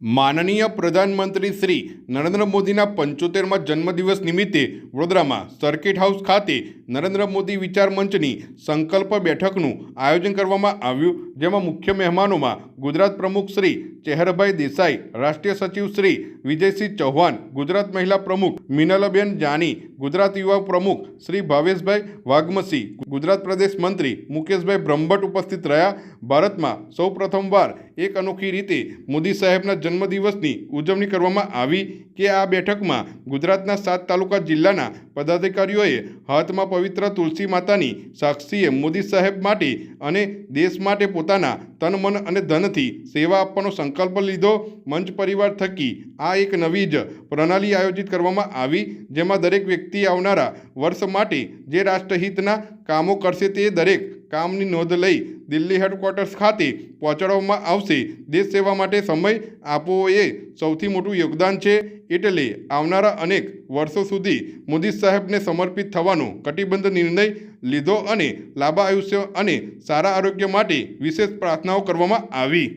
માનનીય પ્રધાનમંત્રી શ્રી નરેન્દ્ર મોદીના પંચોતેરમાં જન્મદિવસ નિમિત્તે વડોદરામાં સર્કિટ હાઉસ ખાતે નરેન્દ્ર મોદી વિચાર મંચની સંકલ્પ બેઠકનું આયોજન કરવામાં આવ્યું, જેમાં મુખ્ય મહેમાનોમાં ગુજરાત પ્રમુખ શ્રી ચેહરભાઈ દેસાઈ, રાષ્ટ્રીય સચિવ શ્રી વિજયસિંહ ચૌહાણ, ગુજરાત મહિલા પ્રમુખ મિનલબેન જાની ગુજરાત યુવા પ્રમુખ શ્રી ભાવેશભાઈ વાઘમસી, ગુજરાત પ્રદેશ મંત્રી મુકેશભાઈ બ્રહ્મભટ્ટ ઉપસ્થિત રહ્યા. ભારતમાં સૌ પ્રથમવાર એક અનોખી રીતે મોદી સાહેબના જન્મદિવસની ઉજવણી કરવામાં આવી કે આ બેઠકમાં ગુજરાતના સાત તાલુકા જિલ્લાના પદાધિકારીઓએ હાથમાં પવિત્ર તુલસી માતાની સાક્ષીએ મોદી સાહેબ માટે અને દેશ માટે પોતાના તન, મન અને ધનથી સેવા આપવાનો સંકલ્પ લીધો. મંચ પરિવાર થકી આ એક નવી જ પ્રણાલી આયોજિત કરવામાં આવી, જેમાં દરેક વ્યક્તિ આવનારા વર્ષ માટે જે રાષ્ટ્રહિતના કામો કરશે તે દરેક કામની નોંધ લઈ દિલ્હી હેડક્વાર્ટર્સ ખાતે પહોંચાડવામાં આવશે. દેશ સેવા માટે સમય આપવો એ સૌથી મોટું યોગદાન છે. એટલે આવનારા અનેક વર્ષો સુધી મોદી સાહેબને સમર્પિત થવાનો કટિબદ્ધ નિર્ણય લીધો અને લાંબા આયુષ્ય અને સારા આરોગ્ય માટે વિશેષ પ્રાર્થનાઓ કરવામાં આવી.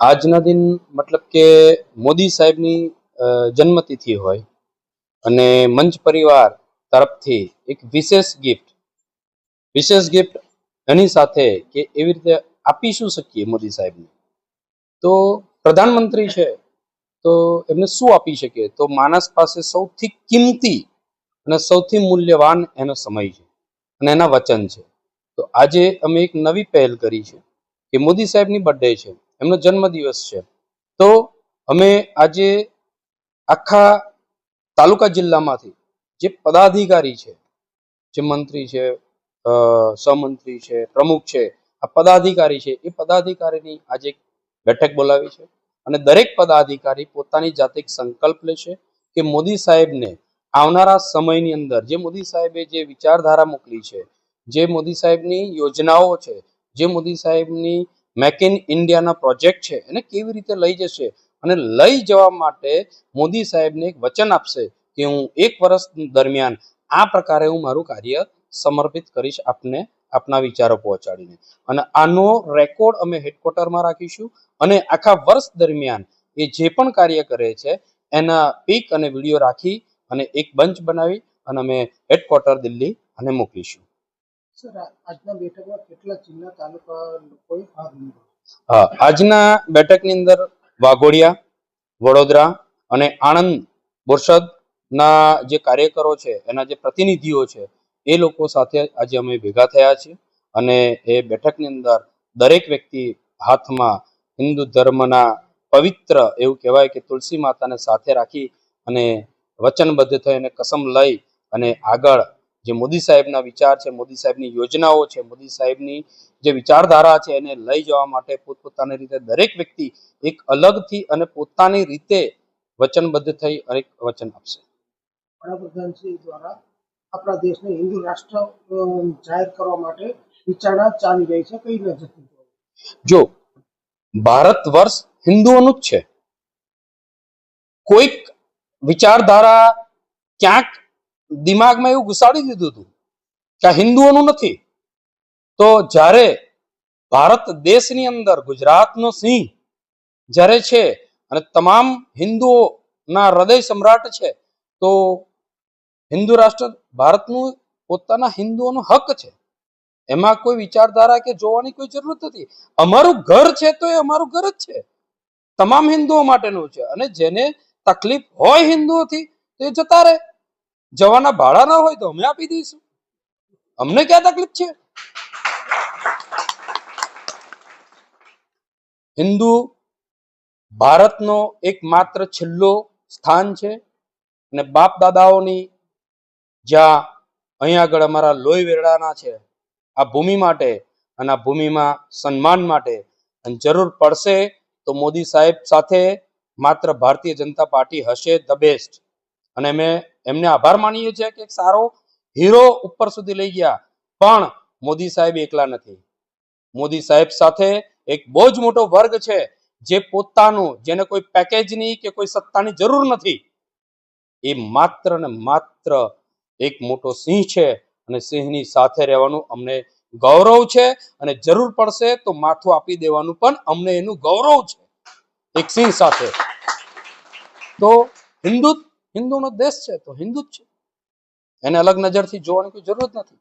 આજના દિન મતલબ કે મોદી સાહેબની જન્મતિથિ હોય. અને મંચ પરિવાર તરફથી એક વિશેષ ગિફ્ટ વિશેષ ગિફ્ટ એની સાથે કે એવી રીતે આપી શું શકીએ મોદી સાહેબને. તો પ્રધાનમંત્રી છે, તો એમને શું આપી શકીએ? તો માણસ પાસે સૌથી કિંમતી અને સૌથી મૂલ્યવાન એનો સમય છે અને એના વચન છે. તો આજે અમે એક નવી પહેલ કરી છે કે મોદી સાહેબની બર્થડે છે, એમનો જન્મદિવસ છે. તો અમે આજે આખા તાલુકા જિલ્લામાંથી જે પદાધિકારી છે, જે મંત્રી છે સહમંત્રી છે, પ્રમુખ છે, આ પદાધિકારી છે, એ પદાધિકારીની આજે બેઠક બોલાવી છે અને દરેક પદાધિકારી પોતાની જાતે એક સંકલ્પ લેશે કે મોદી સાહેબને આવનારા સમયની અંદર, જે મોદી સાહેબે જે વિચારધારા મોકલી છે, જે મોદી સાહેબની યોજનાઓ છે, જે મોદી સાહેબની મેક ઇન ઇન્ડિયાના પ્રોજેક્ટ છે, એને કેવી રીતે લઈ જશે અને લઈ જવા માટે મોદી સાહેબને એક વચન આપશે કે હું એક વર્ષ દરમિયાન આ પ્રકારે હું મારું કાર્ય સમર્પિત કરીશ આપને આપના વિચારો પહોંચાડીને. અને આનો રેકોર્ડ અમે હેડક્વાર્ટરમાં રાખીશું અને આખા વર્ષ દરમિયાન એ જે પણ કાર્ય કરે છે એના પીક અને વીડિયો રાખી અને એક બંચ બનાવી અને અમે હેડક્વાર્ટર દિલ્હી અને મોકલીશું આજના બેઠકમાં કેટલા જિલ્લા તાલુકા લોકોએ ભાગ લીધો? આજના બેઠકની અંદર વાઘોડિયા, વડોદરા અને આણંદ બોરસદના જે કાર્યકરો છે, એના જે પ્રતિનિધિઓ છે, એ લોકો સાથે આજે અમે ભેગા થયા છીએ અને એ બેઠકની અંદર દરેક વ્યક્તિ હાથમાં હિન્દુ ધર્મના પવિત્ર એવું કહેવાય કે તુલસી માતાને સાથે રાખી અને વચનબદ્ધ થઈ અને કસમ લઈ અને આગળ જે મોદી સાહેબના વિચાર છે મોદી સાહેબની યોજનાઓ છે મોદી સાહેબની જે વિચારધારા છે એને લઈ જવા માટે પોતપોતાની રીતે દરેક વ્યક્તિ એક અલગથી અને પોતાની રીતે વચનબદ્ધ થઈ અને વચન આપશે. વડાપ્રધાનશ્રી દ્વારા આપણા દેશને હિન્દુ રાષ્ટ્ર જાહેર કરવા માટે વિચારણા ચાલી રહી છે કઈ નજરથી જો ભારત વર્ષ હિન્દુઓનું જ છે. કોઈક વિચારધારા ક્યાંક દિમાગમાં એવું ઘુસાડી દીધું હતું કે આ હિન્દુઓનું નથી. તો જ્યારે ભારત દેશની અંદર, ગુજરાતનો સિંહ જ્યારે છે અને તમામ હિન્દુઓના હૃદય સમ્રાટ છે, તો હિન્દુ રાષ્ટ્ર ભારતનું પોતાના હિન્દુઓનો હક છે. એમાં કોઈ વિચારધારા કે જોવાની કોઈ જરૂર નથી. અમારું ઘર છે તો એ અમારું ઘર જ છે. તમામ હિન્દુઓ માટેનું છે અને જેને તકલીફ હોય હિન્દુઓથી તો એ જતા રહે. જવાના ભાડા ના હોય તો અમે આપી દઈશું. અમને ક્યાં તકલીફ છે? હિન્દુ ભારતનો એકમાત્ર છેલ્લો સ્થાન છે અને બાપ દાદાઓની જ્યાં અહીંયા આગળ અમારા લોહી વેરડાના છે, આ ભૂમિ માટે અને આ ભૂમિમાં સન્માન માટે અને જરૂર પડશે તો મોદી સાહેબ સાથે માત્ર ભારતીય જનતા પાર્ટી હશે ધ બેસ્ટ. અને અમે એમને આભાર માનીએ છીએ કે એક સારો હીરો ઉપર સુધી લઈ ગયા. પણ મોદી સાહેબ એકલા નથી. મોદી સાહેબ સાથે એક બહુ જ મોટો વર્ગ છે જે પોતાનું, જેને કોઈ પેકેજની કે કોઈ સત્તાની જરૂર નથી. એ માત્ર ને માત્ર એક મોટો સિંહ છે અને સિંહની સાથે રહેવાનું અમને ગૌરવ છે અને જરૂર પડશે તો માથું આપી દેવાનું પણ અમને એનું ગૌરવ છે. એક સિંહ સાથે. તો હિન્દુ હિન્દુનો દેશ છે, તો હિન્દુ જ છે. એને અલગ નજરથી જોવાની કોઈ જરૂર જ નથી.